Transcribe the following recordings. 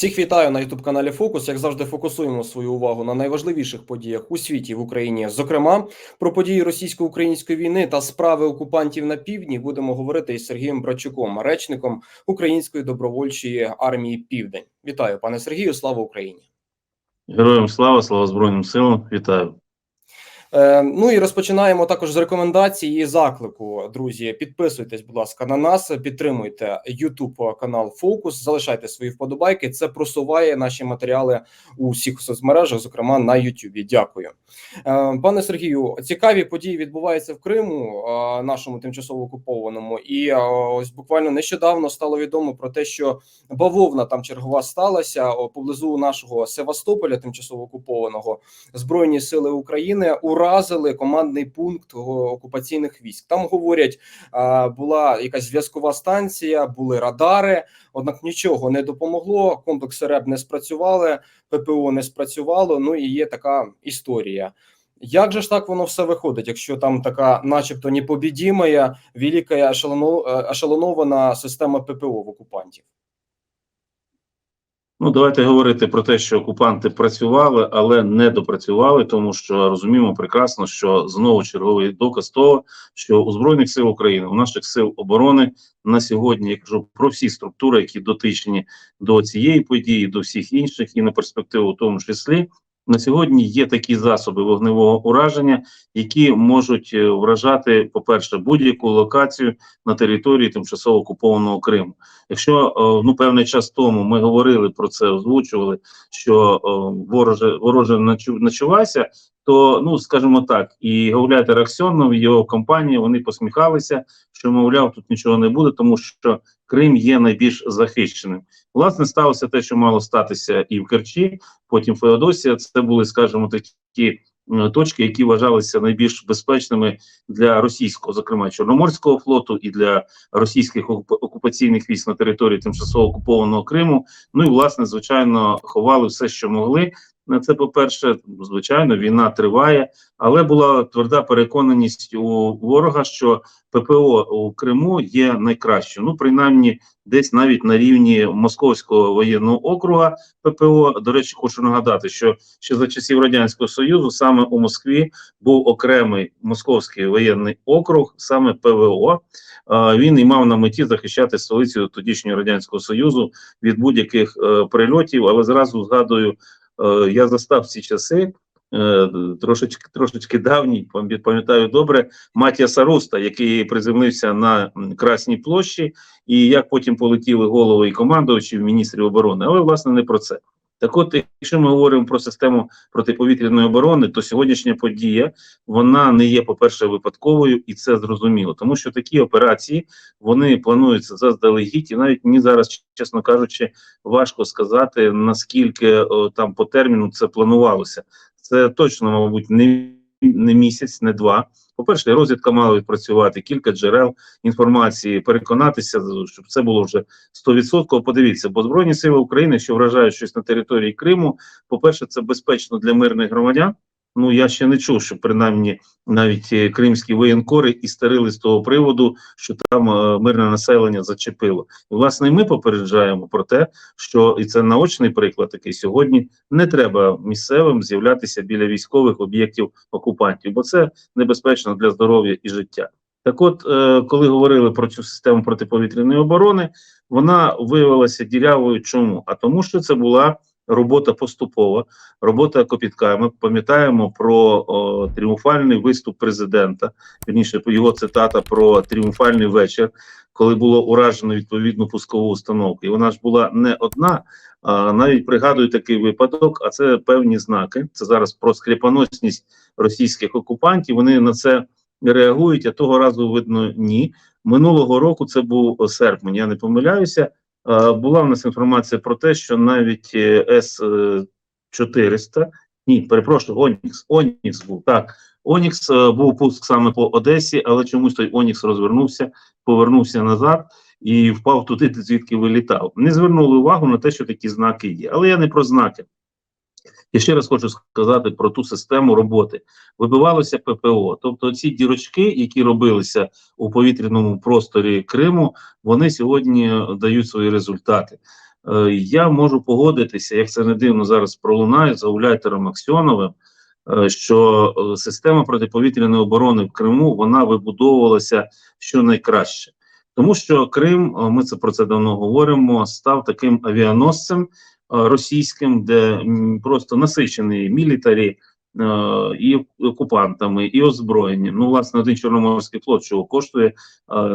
Всіх вітаю на youtube каналі Фокус. Як завжди, фокусуємо свою увагу на найважливіших подіях у світі в Україні. Зокрема, про події російсько-української війни та справи окупантів на півдні будемо говорити із Сергієм Брачуком, речником Української добровольчої армії Південь. Вітаю, пане Сергію. Слава Україні! Героям слава, слава Збройним силам, вітаю. Е, ну і розпочинаємо також з рекомендацій і заклику. Друзі, підписуйтесь, будь ласка, на нас, підтримуйте YouTube канал Фокус, залишайте свої вподобайки. Це просуває наші матеріали у всіх соцмережах, зокрема на YouTube. Дякую, е, пане Сергію. Цікаві події відбуваються в Криму, е, нашому тимчасово окупованому, і ось буквально нещодавно стало відомо про те, що бавовна там чергова сталася поблизу нашого Севастополя, тимчасово окупованого збройні сили України уразили командний пункт окупаційних військ. Там говорять, була якась зв'язкова станція, були радари. Однак нічого не допомогло. Комплекси РЕБ не спрацювали, ППО не спрацювало. Ну і є така історія. Як же ж так воно все виходить, якщо там така, начебто, непобідімая, велика ешелонована система ППО в окупантів? Ну, давайте говорити про те, що окупанти працювали, але не допрацювали, тому що розуміємо прекрасно, що знову черговий доказ того, що у збройних сил України, у наших сил оборони на сьогодні я кажу про всі структури, які дотичні до цієї події, до всіх інших, і на перспективу, в тому числі. На сьогодні є такі засоби вогневого ураження, які можуть е, вражати, по-перше, будь-яку локацію на території тимчасово окупованого Криму. Якщо е, ну певний час тому ми говорили про це, озвучували, що е, вороже вороже начувайся, то ну скажімо так, і Гауляти Раксьонов, його компанія вони посміхалися, що мовляв, тут нічого не буде, тому що Крим є найбільш захищеним. Власне, сталося те, що мало статися і в Керчі, потім Феодосія. Це були, скажімо, такі точки, які вважалися найбільш безпечними для російського, зокрема чорноморського флоту, і для російських окупаційних військ на території тимчасово окупованого Криму. Ну і власне, звичайно, ховали все, що могли. На це, по-перше, звичайно, війна триває, але була тверда переконаність у ворога, що ППО у Криму є найкращим. Ну, принаймні, десь навіть на рівні Московського воєнного округа ППО. До речі, хочу нагадати, що ще за часів радянського союзу саме у Москві був окремий московський воєнний округ, саме ПВО. Він і мав на меті захищати столицю тодішнього радянського союзу від будь-яких е, прильотів. Але зразу згадую. Е, я застав ці часи. Е, трошечки трошечки давній, пам'ятаю добре, Матія Саруста, який приземлився на Красній площі, і як потім полетіли голови і командувачів міністрів оборони. Але власне не про це. Так, от, якщо ми говоримо про систему протиповітряної оборони, то сьогоднішня подія вона не є, по-перше, випадковою, і це зрозуміло, тому що такі операції вони плануються заздалегідь, і навіть мені зараз, чесно кажучи, важко сказати наскільки о, там по терміну це планувалося. Це точно, мабуть, не не місяць, не два. По-перше, розвідка мала відпрацювати кілька джерел інформації, переконатися, щоб це було вже 100%. Подивіться, бо Збройні сили України, що вражають щось на території Криму, по-перше, це безпечно для мирних громадян. Ну я ще не чув, що принаймні навіть е, кримські воєнкори і старили з того приводу, що там е, мирне населення зачепило. І власне ми попереджаємо про те, що і це наочний приклад такий сьогодні. Не треба місцевим з'являтися біля військових об'єктів окупантів, бо це небезпечно для здоров'я і життя. Так, от, е, коли говорили про цю систему протиповітряної оборони, вона виявилася дірявою. Чому? А тому, що це була робота поступова, робота копітка. Ми пам'ятаємо про о, тріумфальний виступ президента. Вірніше його цитата про тріумфальний вечір, коли було уражено відповідну пускову установку. І вона ж була не одна. А навіть пригадую такий випадок, а це певні знаки. Це зараз про скріпоносність російських окупантів. Вони на це реагують, а того разу видно ні. Минулого року це був серпень. Я не помиляюся. Була в нас інформація про те, що навіть е, С-400, ні, перепрошую, Онікс, Онікс був так. Онікс е, був пуск саме по Одесі, але чомусь той Онікс розвернувся, повернувся назад і впав туди, звідки вилітав. Не звернули увагу на те, що такі знаки є. Але я не про знаки. Я ще раз хочу сказати про ту систему роботи. Вибивалося ППО, тобто ці дірочки, які робилися у повітряному просторі Криму, вони сьогодні дають свої результати. Е, Я можу погодитися, як це не дивно зараз пролунає за Уляйтером Аксьоновим, е, що е, система протиповітряної оборони в Криму вона вибудовувалася щонайкраще. Тому що Крим, е, ми це про це давно говоримо, став таким авіаносцем е, російським, де просто насичений мілітарі е, і окупантами, і озброєнням. Ну, власне, один Чорноморський флот, чого коштує е,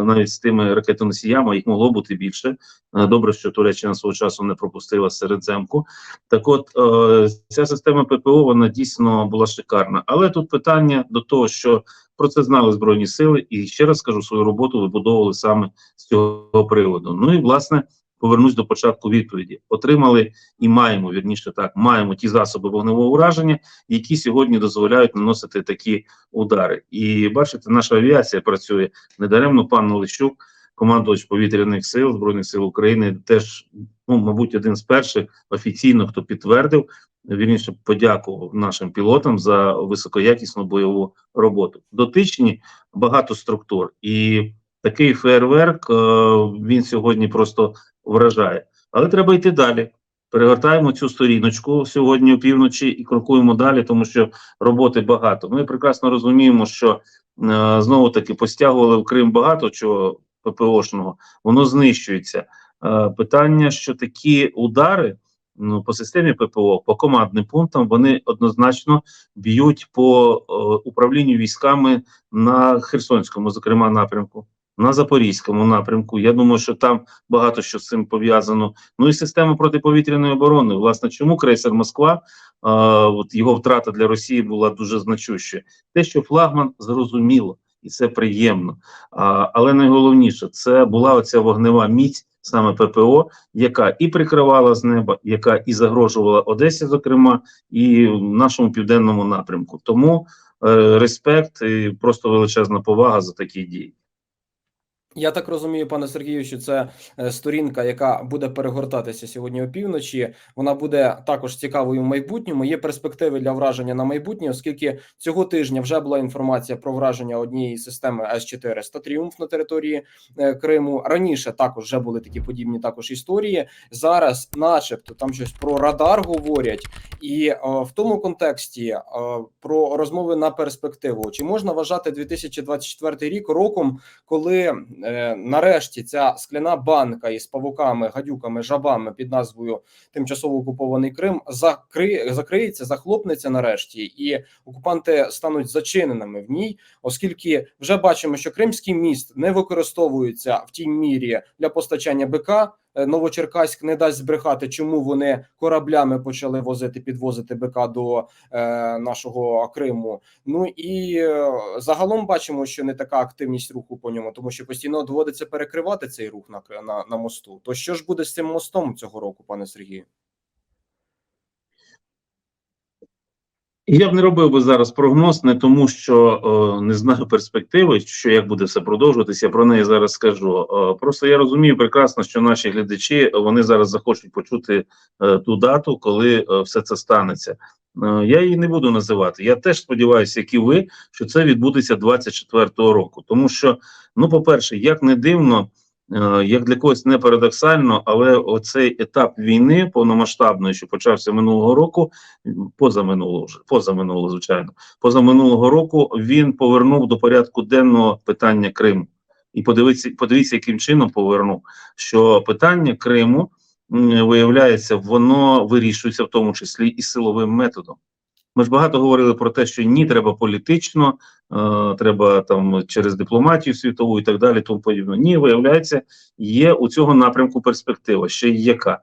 навіть з тими ракетоносіями, їх могло бути більше. Е, Добре, що Туреччина свого часу не пропустила Середземку. Так, от е, ця система ППО вона дійсно була шикарна. Але тут питання до того, що про це знали збройні сили, і ще раз скажу, свою роботу вибудовували саме з цього приводу. Ну і власне повернусь до початку відповіді. Отримали і маємо вірніше так, маємо ті засоби вогневого ураження, які сьогодні дозволяють наносити такі удари. І бачите, наша авіація працює недаремно. Пан Олещук, командувач повітряних сил збройних сил України, теж ну, мабуть, один з перших офіційно, хто підтвердив. Вірніше подякував нашим пілотам за високоякісну бойову роботу. Дотичні багато структур, і такий фейерверк е, він сьогодні просто вражає. Але треба йти далі. Перегортаємо цю сторіночку сьогодні опівночі і крокуємо далі, тому що роботи багато. Ми прекрасно розуміємо, що е, знову таки постягували в Крим багато чого ППОшного, воно знищується. Е, питання, що такі удари ну, по системі ППО, по командним пунктам, вони однозначно б'ють по е, управлінню військами на Херсонському, зокрема, напрямку. На Запорізькому напрямку. Я думаю, що там багато що з цим пов'язано. Ну і система протиповітряної оборони. Власне, чому крейсер Москва? А, от його втрата для Росії була дуже значуща. Те, що флагман зрозуміло, і це приємно. А, але найголовніше це була оця вогнева міць, саме ППО, яка і прикривала з неба, яка і загрожувала Одесі, зокрема, і в нашому південному напрямку. Тому е, респект і просто величезна повага за такі дії. Я так розумію, пане Сергію, що це е, сторінка, яка буде перегортатися сьогодні опівночі. Вона буде також цікавою в майбутньому. Є перспективи для враження на майбутнє, оскільки цього тижня вже була інформація про враження однієї системи С-400 «Тріумф» на території е, Криму. Раніше також вже були такі подібні також історії. Зараз, начебто, там щось про радар говорять, і е, в тому контексті про розмови на перспективу. Чи можна вважати 2024 рік роком, коли нарешті ця скляна банка із павуками, гадюками, жабами під назвою тимчасово окупований Крим закри... закриється, захлопнеться нарешті, і окупанти стануть зачиненими в ній, оскільки вже бачимо, що Кримський міст не використовується в тій мірі для постачання БК. Е, Новочеркаськ не дасть збрехати, чому вони кораблями почали возити, підвозити БК до е, нашого Криму. Ну і е, загалом бачимо, що не така активність руху по ньому, тому що постійно доводиться перекривати цей рух на, на, на мосту. То що ж буде з цим мостом цього року, пане Сергію? Я б не робив би зараз прогноз, не тому, що е, не знаю перспективи, що як буде все продовжуватися. Я про неї зараз скажу. Е, просто я розумію прекрасно, що наші глядачі вони зараз захочуть почути е, ту дату, коли е, все це станеться. Е, я її не буду називати. Я теж сподіваюся, як і ви, що це відбудеться 24-го року. Тому що, ну, по-перше, як не дивно. Е, Як для когось не парадоксально, але оцей етап війни повномасштабної, що почався минулого року, позаминулого вже позаминулого, звичайно, позаминулого року він повернув до порядку денного питання Криму. І подивіться, подивіться, яким чином повернув, що питання Криму виявляється, воно вирішується в тому числі і силовим методом. Ми ж багато говорили про те, що ні, треба політично, е, треба там через дипломатію світову і так далі. Тому подібне. Ні, виявляється, є у цього напрямку перспектива, ще й яка.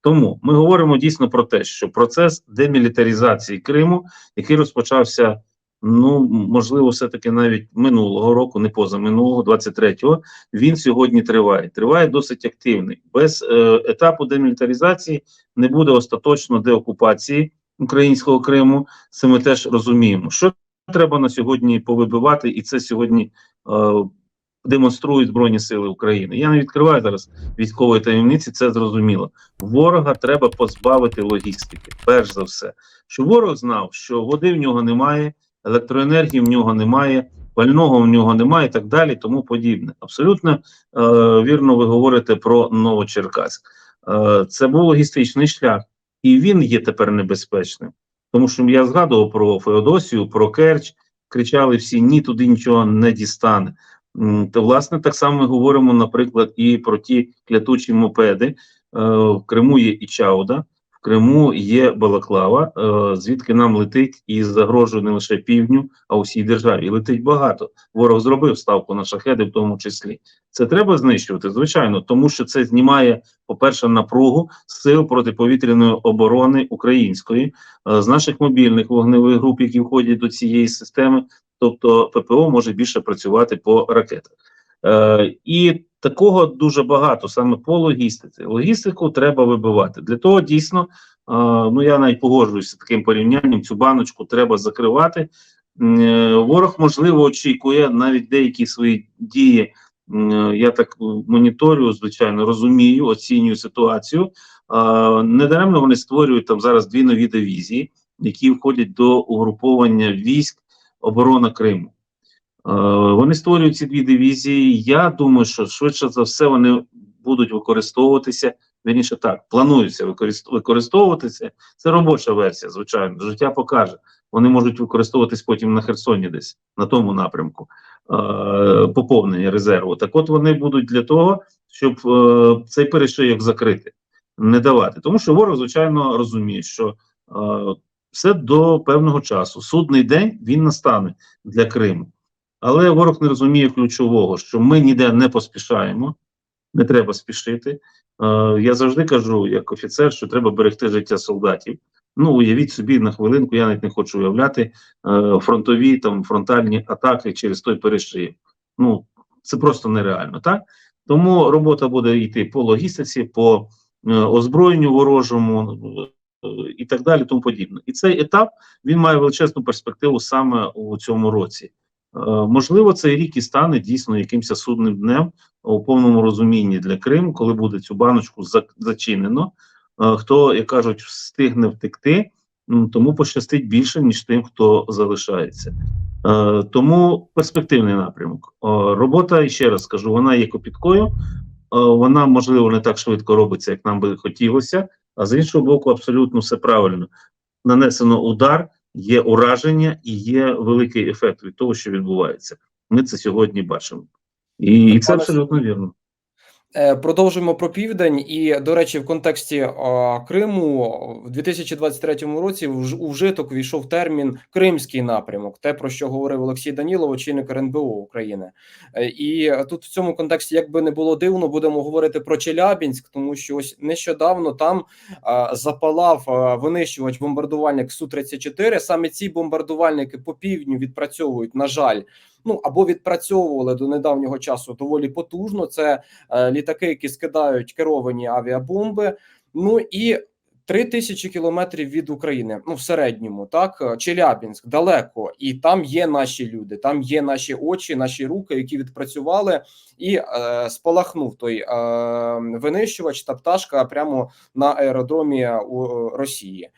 Тому ми говоримо дійсно про те, що процес демілітаризації Криму, який розпочався, ну можливо, все-таки навіть минулого року, не позаминулого, 23-го, він сьогодні триває. Триває досить активний. Без е, етапу демілітаризації не буде остаточно деокупації українського Криму. Це ми теж розуміємо. Що треба на сьогодні повибивати, і це сьогодні е, демонструють Збройні Сили України. Я не відкриваю зараз військової таємниці, це зрозуміло. Ворога треба позбавити логістики, перш за все. Щоб ворог знав, що води в нього немає, електроенергії в нього немає, пального в нього немає і так далі, тому подібне. Абсолютно е, вірно ви говорите про Новочеркаськ. Е, це був логістичний шлях, і він є тепер небезпечним. Тому що я згадував про Феодосію, про Керч, кричали всі: ні, туди нічого не дістане. То, власне, так само ми говоримо, наприклад, і про ті клятучі мопеди. Е, В Криму є і Чауда, Криму є Балаклава, е, звідки нам летить і загрожує не лише півдню, а усій державі. І летить багато. Ворог зробив ставку на шахеди, в тому числі. Це треба знищувати, звичайно, тому що це знімає, по-перше, напругу сил протиповітряної оборони української е, з наших мобільних вогневих груп, які входять до цієї системи. Тобто ППО може більше працювати по ракетах. Е, і такого дуже багато саме по логістиці. Логістику треба вибивати. Для того дійсно, ну я навіть погоджуюся таким порівнянням. Цю баночку треба закривати. Е, Ворог, можливо, очікує навіть деякі свої дії. е, Я так моніторю, звичайно, розумію, оцінюю ситуацію. Недаремно вони створюють там зараз дві нові дивізії, які входять до угруповання військ оборона Криму. Е, Вони створюють ці дві дивізії. Я думаю, що швидше за все вони будуть використовуватися. Вірніше так, плануються використовуватися. Це робоча версія, звичайно. Життя покаже. Вони можуть використовуватись потім на Херсоні, десь на тому напрямку е, поповнення резерву. Так, от вони будуть для того, щоб е, цей перешийок закрити, не давати. Тому що ворог, звичайно, розуміє, що все до певного часу. Судний день він настане для Криму. Але ворог не розуміє ключового, що ми ніде не поспішаємо, не треба спішити. Е, я завжди кажу, як офіцер, що треба берегти життя солдатів. Ну, уявіть собі на хвилинку, я навіть не хочу уявляти е, фронтові там фронтальні атаки через той перешив. Ну, це просто нереально, так? Тому робота буде йти по логістиці, по е, озброєнню ворожому і так далі, тому подібне. І цей етап він має величезну перспективу саме у цьому році. Е, Можливо, цей рік і стане дійсно якимось судним днем у повному розумінні для Криму, коли буде цю баночку зачинено. Е, Хто, як кажуть, встигне втекти, тому пощастить більше, ніж тим, хто залишається. Е, Тому перспективний напрямок. Робота, ще раз скажу, вона є копіткою. Вона, можливо, не так швидко робиться, як нам би хотілося, а з іншого боку, абсолютно все правильно. Нанесено удар, є ураження і є великий ефект від того, що відбувається. Ми це сьогодні бачимо. І, і це абсолютно вірно. Е, Продовжуємо про південь, і до речі, в контексті а, Криму в 2023 році в ж- у вжиток війшов термін Кримський напрямок, те про що говорив Олексій Данілов, очільник РНБО України. Е, І тут в цьому контексті, як би не було дивно, будемо говорити про Челябінськ, тому що ось нещодавно там а, запалав а, винищувач бомбардувальник Су 34 Саме ці бомбардувальники по півдню відпрацьовують, на жаль. Ну або відпрацьовували до недавнього часу доволі потужно. Це е, літаки, які скидають керовані авіабомби. Ну і три тисячі кілометрів від України. Ну в середньому, так Челябінськ далеко, і там є наші люди, там є наші очі, наші руки, які відпрацювали, і е, спалахнув той е, винищувач та пташка прямо на аеродромі у е, Росії.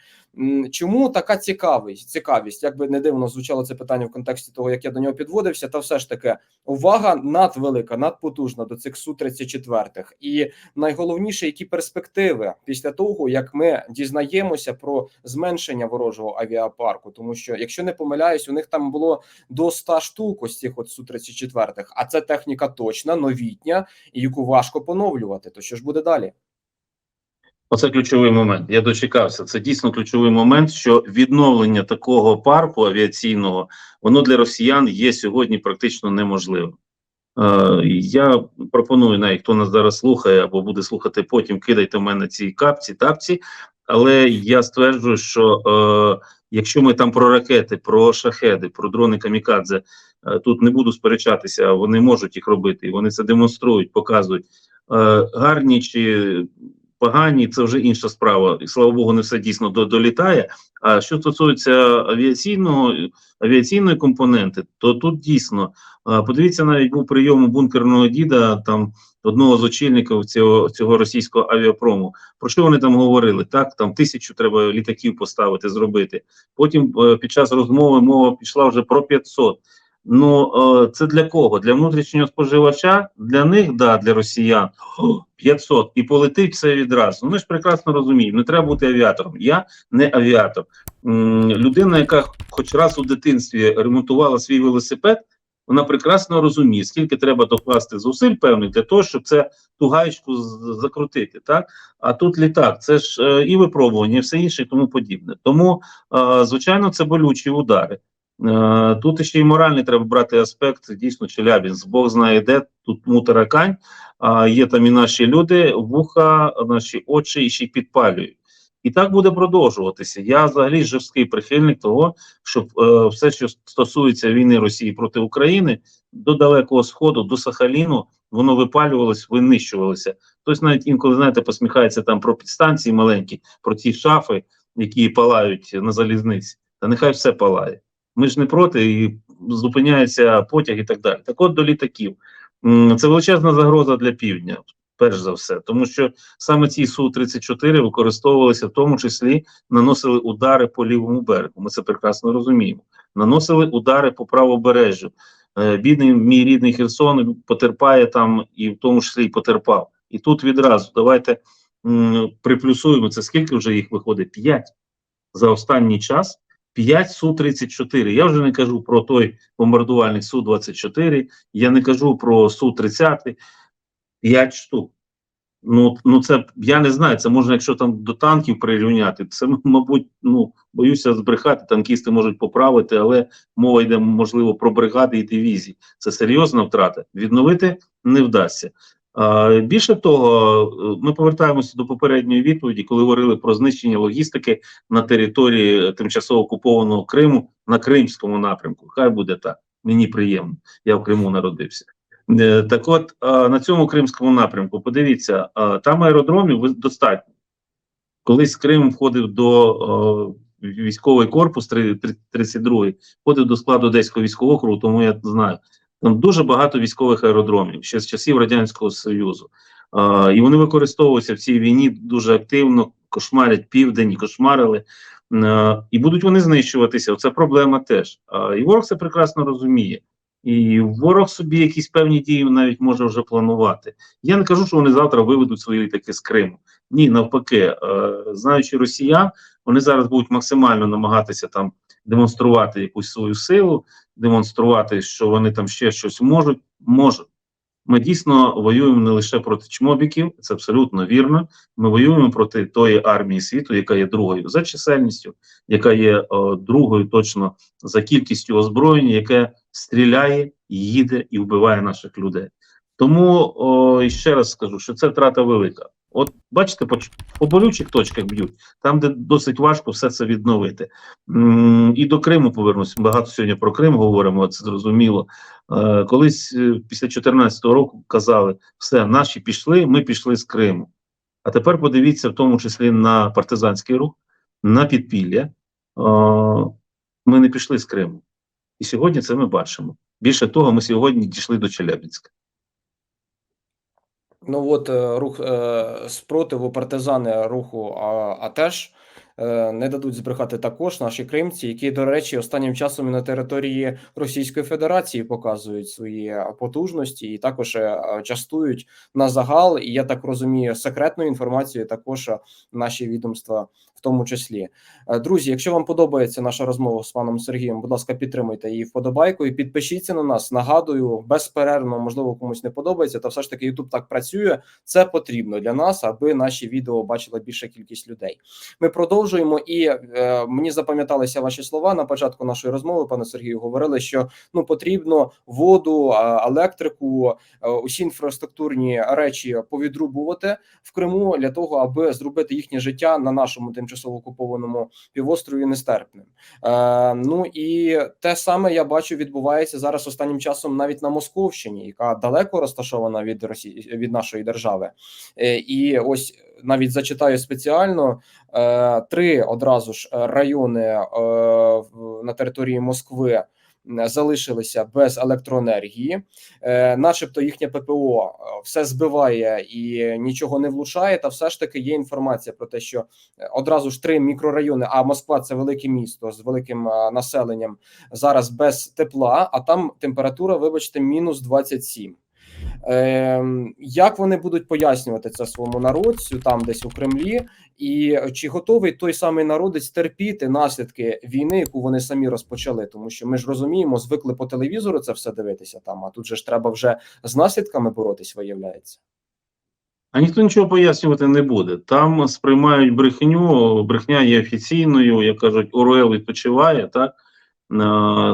Чому така цікавість? Цікавість, як би не дивно звучало це питання в контексті того, як я до нього підводився, та все ж таки увага надвелика, надпотужна до цих су 34 І найголовніше, які перспективи після того, як ми дізнаємося про зменшення ворожого авіапарку, тому що, якщо не помиляюсь, у них там було до 100 штук ось цих от су 34 а це техніка точна, новітня, і яку важко поновлювати. То що ж буде далі? Оце ключовий момент. Я дочекався. Це дійсно ключовий момент, що відновлення такого парку авіаційного воно для росіян є сьогодні практично неможливим. Е, я пропоную, навіть хто нас зараз слухає або буде слухати потім, кидайте в мене ці капці, тапці. Але я стверджую, що е, якщо ми там про ракети, про шахеди, про дрони камікадзе, е, тут не буду сперечатися, вони можуть їх робити, і вони це демонструють, показують. Е, гарні чи погані, це вже інша справа. І слава Богу, не все дійсно долітає. А що стосується авіаційного авіаційної компоненти, то тут дійсно подивіться, навіть був прийом у бункерного діда там одного з очільників цього цього російського авіапрому. Про що вони там говорили? Так, там тисячу треба літаків поставити, зробити. Потім е, під час розмови мова пішла вже про 500. Ну е, це для кого? Для внутрішнього споживача? Для них, да, для росіян 500 і полетить все відразу. Ну, Ми ж прекрасно розуміємо, не треба бути авіатором. Я не авіатор. Людина, яка хоч раз у дитинстві ремонтувала свій велосипед, вона прекрасно розуміє, скільки треба докласти зусиль певних для того, щоб це ту гаєчку закрутити. Так а тут літак, це ж е, і випробування, і все інше, і тому подібне. Тому, е, звичайно, це болючі удари. Е, Тут ще й моральний треба брати аспект. Дійсно, Челябінськ, Бог знає де, тут му таракань, а є там і наші люди, вуха, наші очі і ще й підпалюють. І так буде продовжуватися. Я взагалі жорсткий прихильник того, щоб е, все, що стосується війни Росії проти України, до Далекого Сходу, до Сахаліну, воно випалювалось, винищувалося. Хтось навіть інколи, знаєте, посміхається там про підстанції маленькі, про ті шафи, які палають на залізниці. Та нехай все палає. Ми ж не проти, і зупиняється потяг і так далі. Так от до літаків. Це величезна загроза для півдня, перш за все, тому що саме ці Су-34 використовувалися в тому числі, наносили удари по лівому берегу. Ми це прекрасно розуміємо. Наносили удари по правобережжю. Е, Бідний мій рідний Херсон потерпає там, і в тому числі і потерпав. І тут відразу давайте м, приплюсуємо це. Скільки вже їх виходить? П'ять за останній час. 5 Су-34. Я вже не кажу про той бомбардувальник Су-24, я не кажу про Су-30, 5 штук. Ну, ну це я не знаю. Це можна, якщо там до танків прирівняти. Це, мабуть, ну боюся збрехати. Танкісти можуть поправити, але мова йде можливо про бригади і дивізії. Це серйозна втрата. Відновити не вдасться. Більше того, е, ми повертаємося до попередньої відповіді, коли говорили про знищення логістики на території тимчасово окупованого Криму на Кримському напрямку. Хай буде так. Мені приємно. Я в Криму народився. Е, Так от на цьому кримському напрямку, подивіться, там аеродромів достатньо. Колись Крим входив до військовий корпус 32-й, входив до складу Одеського військового округу, тому я знаю. Там дуже багато військових аеродромів ще з часів Радянського Союзу. А, і вони використовуються в цій війні дуже активно, кошмарять південь, кошмарили. Е, і будуть вони знищуватися. Це проблема теж. А, і ворог це прекрасно розуміє. І ворог собі якісь певні дії навіть може вже планувати. Я не кажу, що вони завтра виведуть свої літаки з Криму. Ні, навпаки, е, знаючи росіян, вони зараз будуть максимально намагатися там демонструвати якусь свою силу, демонструвати, що вони там ще щось можуть. Можуть. Ми дійсно воюємо не лише проти чмобіків, це абсолютно вірно. Ми воюємо проти тої армії світу, яка є другою за чисельністю, яка є о, другою точно за кількістю озброєння, яке стріляє, їде і вбиває наших людей. Тому о, ще раз скажу, що це втрата велика. От бачите, по, болючих точках б'ють, там, де досить важко все це відновити. І до Криму повернусь. Багато сьогодні про Крим говоримо, це зрозуміло. Е, колись е, після 2014 року казали, все, наші пішли, ми пішли з Криму. А тепер подивіться, в тому числі на партизанський рух, на підпілля. Е, ми не пішли з Криму. І сьогодні це ми бачимо. Більше того, ми сьогодні дійшли до Челябінська. Ну от е, рух е, спротиву партизани руху а, а теж не дадуть збрехати також наші кримці, які, до речі, останнім часом і на території Російської Федерації показують свої потужності і також е, частують на загал. І я так розумію, секретну інформацію також е, наші відомства. В тому числі, Е, друзі, якщо вам подобається наша розмова з паном Сергієм, будь ласка, підтримуйте її вподобайкою. Підпишіться на нас. Нагадую, безперервно, можливо, комусь не подобається, та все ж таки YouTube так працює. Це потрібно для нас, аби наші відео бачила більша кількість людей. Ми продовжуємо, і е, мені запам'яталися ваші слова на початку нашої розмови. Пане Сергію, говорили, що ну потрібно воду, електрику, е, усі інфраструктурні речі повідрубувати в Криму для того, аби зробити їхнє життя на нашому тимчасово окупованому півострові нестерпним. Е, ну і те саме я бачу відбувається зараз останнім часом навіть на Московщині, яка далеко розташована від Росії від нашої держави. Е, і ось навіть зачитаю спеціально е, три одразу ж е, райони е, на території Москви. залишилися без електроенергії, е, начебто їхнє ППО все збиває і нічого не влучає. Та все ж таки є інформація про те, що одразу ж три мікрорайони. А Москва це велике місто з великим населенням зараз без тепла, а там температура, вибачте, мінус 27. Ем, як вони будуть пояснювати це своєму народцю там, десь у Кремлі, і чи готовий той самий народець терпіти наслідки війни, яку вони самі розпочали? Тому що ми ж розуміємо, звикли по телевізору це все дивитися там. А тут же ж треба вже з наслідками боротись, виявляється. А ніхто нічого пояснювати не буде. Там сприймають брехню, брехня є офіційною, як кажуть, Оруел відпочиває, так?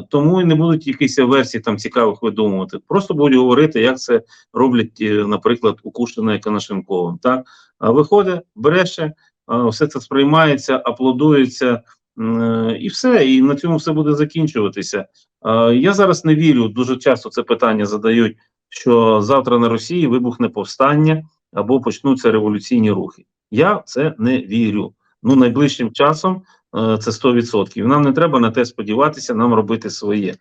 Тому і не будуть якісь версії там цікавих видумувати. Просто будуть говорити, як це роблять, е, наприклад, у Кушина і Канашенковим. Так? Виходить, бреше, все це сприймається, аплодується, е, і все. І на цьому все буде закінчуватися. Я зараз не вірю, дуже часто це питання задають, що завтра на Росії вибухне повстання або почнуться революційні рухи. Я в це не вірю. Ну, найближчим часом це 100%. Нам не треба на те сподіватися, нам робити своє.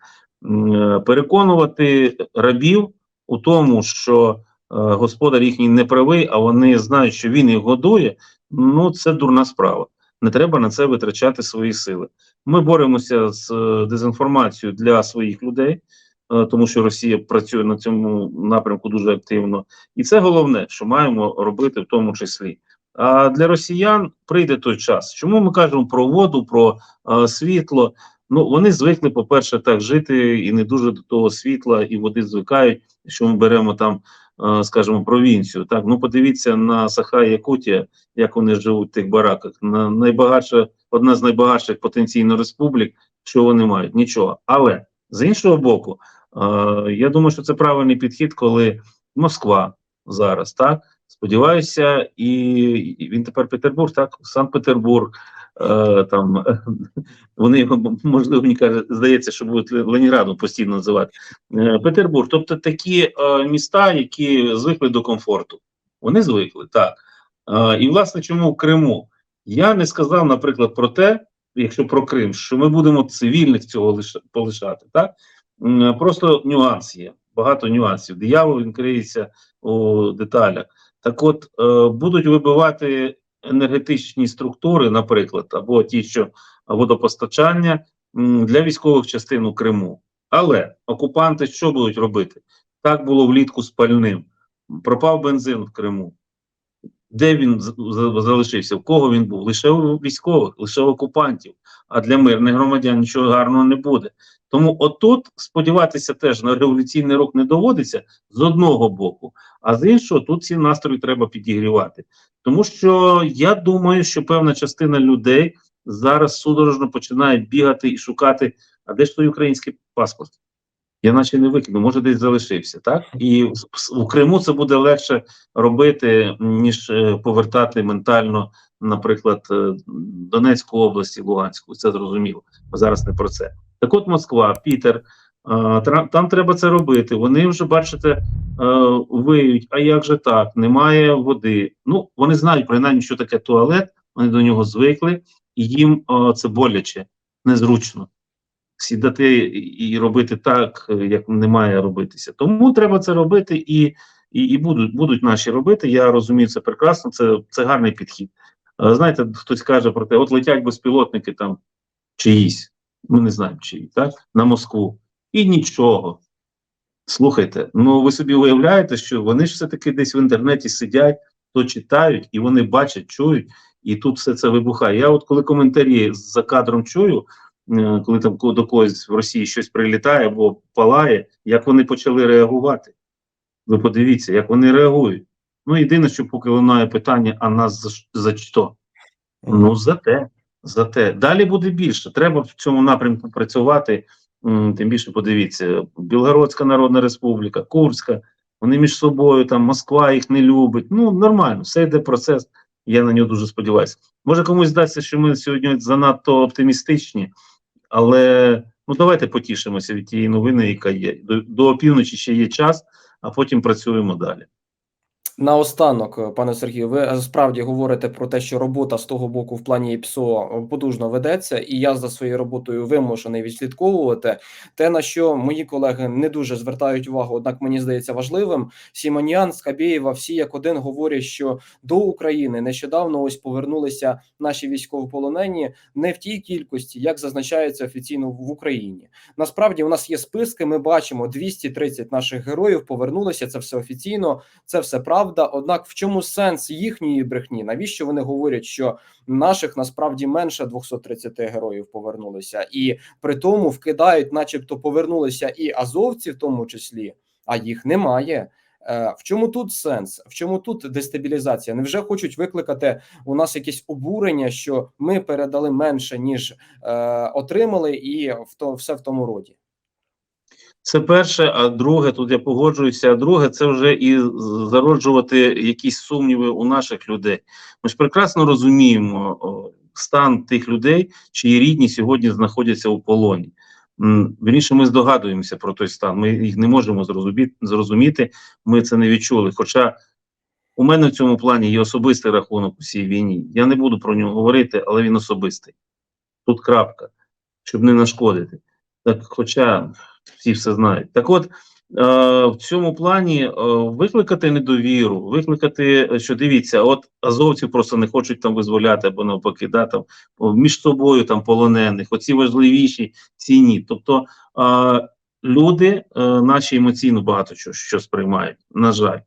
Е, Переконувати рабів у тому, що е, господар їхній не правий, а вони знають, що він їх годує. Ну, це дурна справа. Не треба на це витрачати свої сили. Ми боремося з е, дезінформацією для своїх людей, е, тому що Росія працює на цьому напрямку дуже активно. І це головне, що маємо робити в тому числі. А для росіян прийде той час. Чому ми кажемо про воду, про е, світло? Ну вони звикли, по-перше, так жити і не дуже до того світла і води звикають. Що ми беремо там, е, скажімо, провінцію. Так, ну подивіться на Саха і Якутія, як вони живуть в тих бараках. На найбагатша, одна з найбагатших потенційно республік, що вони мають нічого. Але з іншого боку, е, я думаю, що це правильний підхід, коли Москва зараз так. Сподіваюся, і, він тепер Петербург, так, Санкт-Петербург. Е, там вони можливо мені каже, здається, що будуть Ле- Ленінградом постійно називати е, Петербург. Тобто такі е, міста, які звикли до комфорту. Вони звикли так. І власне, чому в Криму? Я не сказав, наприклад, про те, якщо про Крим, що ми будемо цивільних цього лиша- полишати. Так просто нюанс є. Багато нюансів. Диявол він криється у деталях. Так от е, будуть вибивати енергетичні структури, наприклад, або ті, що водопостачання для військових частин у Криму. Але окупанти що будуть робити? Так було влітку з пальним. Пропав бензин в Криму. Де він залишився? В кого він був? Лише у військових, лише у окупантів. А для мирних громадян нічого гарного не буде. Тому отут сподіватися теж на революційний рух не доводиться з одного боку, а з іншого тут ці настрої треба підігрівати. Тому що я думаю, що певна частина людей зараз судорожно починають бігати і шукати, а де ж той український паспорт? Я наче не викину, може десь залишився, так? І в, Криму це буде легше робити, ніж е, повертати ментально, наприклад, е, Донецьку область Луганську. Це зрозуміло. Зараз не про це. Так от Москва, Пітер, е, там треба це робити. Вони вже, бачите, виють, а як же так? Немає води. Ну, вони знають принаймні, що таке туалет, вони до нього звикли, і їм це боляче, незручно. Сідати і робити так, як не має робитися. Тому треба це робити, і, і, і будуть, будуть наші робити. Я розумію це прекрасно, це, це гарний підхід. Знаєте, хтось каже про те, от летять безпілотники там чиїсь, ми не знаємо чиї, так, на Москву. І нічого. Слухайте, ну ви собі уявляєте, що вони ж все-таки десь в інтернеті сидять, то читають, і вони бачать, чують, і тут все це вибухає. Я от коли коментарі за кадром чую, коли там до когось в Росії щось прилітає або палає, як вони почали реагувати. Ви подивіться, як вони реагують. Ну, єдине, що поки лунає питання, а нас за, за що? Ну, за те, за те. Далі буде більше. Треба в цьому напрямку працювати. Тим більше подивіться, Білгородська Народна Республіка, Курська, вони між собою, там Москва їх не любить. Ну, нормально, все йде процес. Я на нього дуже сподіваюся. Може комусь здасться, що ми сьогодні занадто оптимістичні, але ну давайте потішимося від тієї новини, яка є. До, до опівночі ще є час, а потім працюємо далі. Наостанок, е, пане Сергію, ви е, справді говорите про те, що робота з того боку в плані ІПСО потужно ведеться, і я за своєю роботою вимушений відслідковувати те, на що мої колеги не дуже звертають увагу. Однак мені здається важливим. Сімоніан, Скабєєва, всі як один говорять, що до України нещодавно ось повернулися наші військовополонені не в тій кількості, як зазначається офіційно в Україні. Насправді у нас є списки. Ми бачимо 230 наших героїв повернулися. Це все офіційно, це все правда. Однак, в чому сенс їхньої брехні? Навіщо вони говорять, що наших насправді менше 230 героїв повернулися, і при тому вкидають, начебто, повернулися і азовці, в тому числі, а їх немає. Е, В чому тут сенс? В чому тут дестабілізація? Невже хочуть викликати у нас якесь обурення, що ми передали менше ніж е, отримали, і в то все в тому роді? Це перше, а друге, тут я погоджуюся. А друге, це вже і зароджувати якісь сумніви у наших людей. Ми ж прекрасно розуміємо стан тих людей, чиї рідні сьогодні знаходяться у полоні. Вірніше, ми здогадуємося про той стан. Ми їх не можемо зрозуміти. Ми це не відчули. Хоча у мене в цьому плані є особистий рахунок у цій війні. Я не буду про нього говорити, але він особистий. Тут крапка, щоб не нашкодити. Так, хоча всі все знають. Так от, е, в цьому плані е, викликати недовіру, викликати, е, що дивіться, от азовців просто не хочуть там визволяти або навпаки, да, там, між собою там полонених, оці важливіші, ці ні. Тобто люди наші емоційно багато що, що сприймають, на жаль.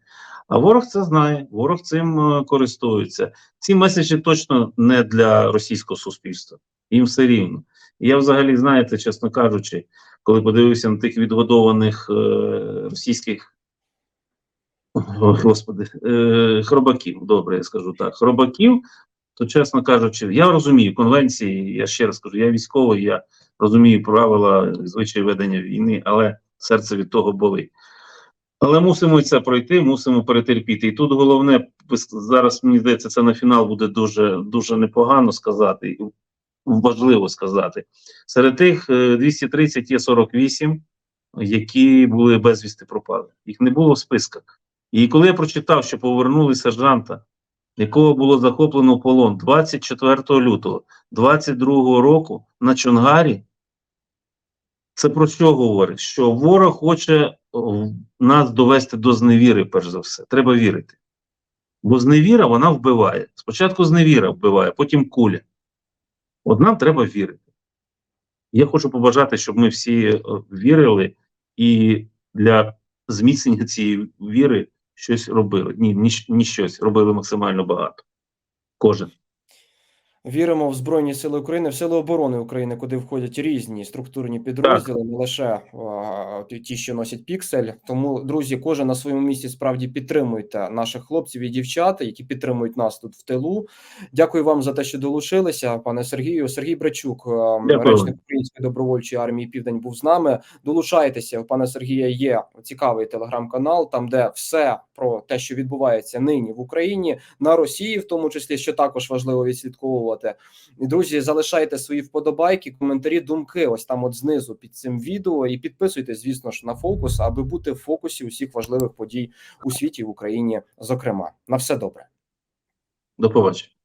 А ворог це знає, ворог цим користується. Ці меседжі точно не для російського суспільства. Їм все рівно. Я взагалі, знаєте, чесно кажучи, коли подивився на тих відгодованих е, російських господи, е, хробаків, добре, я скажу так, хробаків, то чесно кажучи, я розумію конвенції, я ще раз кажу, я військовий, я розумію правила звичаї ведення війни, але серце від того болить. Але мусимо це пройти, мусимо перетерпіти. І тут головне зараз мені здається, це на фінал буде дуже дуже непогано сказати, важливо сказати. Серед тих е, 230 є 48, які були безвісти пропали. Їх не було в списках. І коли я прочитав, що повернули сержанта, якого було захоплено в полон 24 лютого 22 року на Чонгарі, це про що говорить? Що ворог хоче нас довести до зневіри, перш за все. Треба вірити. Бо зневіра вона вбиває. Спочатку зневіра вбиває, потім куля. От нам треба вірити. Я хочу побажати, щоб ми всі е, вірили і для зміцнення цієї віри щось робили. Ні, ні, ні щось робили максимально багато. Кожен. Віримо в Збройні Сили України, в Сили оборони України, куди входять різні структурні підрозділи, не лише а, ті- ті, що носять піксель. Тому, друзі, кожен на своєму місці справді підтримуйте наших хлопців і дівчат, які підтримують нас тут в тилу. Дякую вам за те, що долучилися, пане Сергію. Сергій Брачук, Дякую. речник Української добровольчої армії Південь, був з нами. Долучайтеся. У пана Сергія є цікавий телеграм-канал, там де все про те, що відбувається нині в Україні, на Росії, в тому числі, що також важливо відслідковувати. І, Друзі, залишайте свої вподобайки, коментарі, думки. Ось там, от знизу під цим відео, і підписуйтесь, звісно ж, на фокус, аби бути в фокусі усіх важливих подій у світі в Україні. Зокрема, на все добре. До побачення.